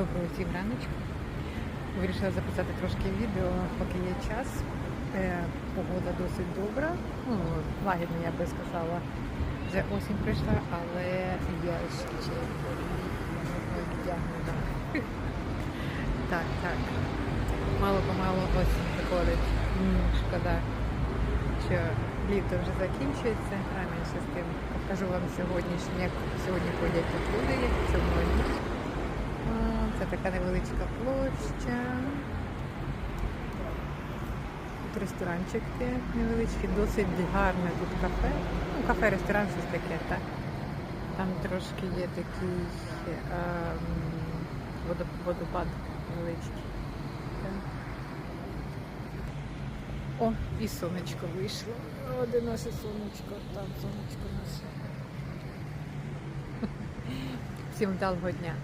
Доброго всім раночку. Вирішила записати трошки відео, поки є час. Е, Погода досить добра. Ну, лагідна, я би сказала. Вже осінь прийшла, але я ще вдягнена. Так, так. Мало-помалу осінь приходить. Шкода, що літо вже закінчується. Менше з тим покажу вам сьогоднішнє, як сьогодні ходять тут люди, як в цьому дні. О, Це така невеличка площа. Тут ресторанчик є невеличкий, досить гарне тут кафе. Ну, кафе, ресторан, щось таке, так. Там трошки є такий водо- водопад невеличкий. Так. О, і сонечко вийшло. О, де наше сонечко? Там сонечко наше. Всім вдалого дня.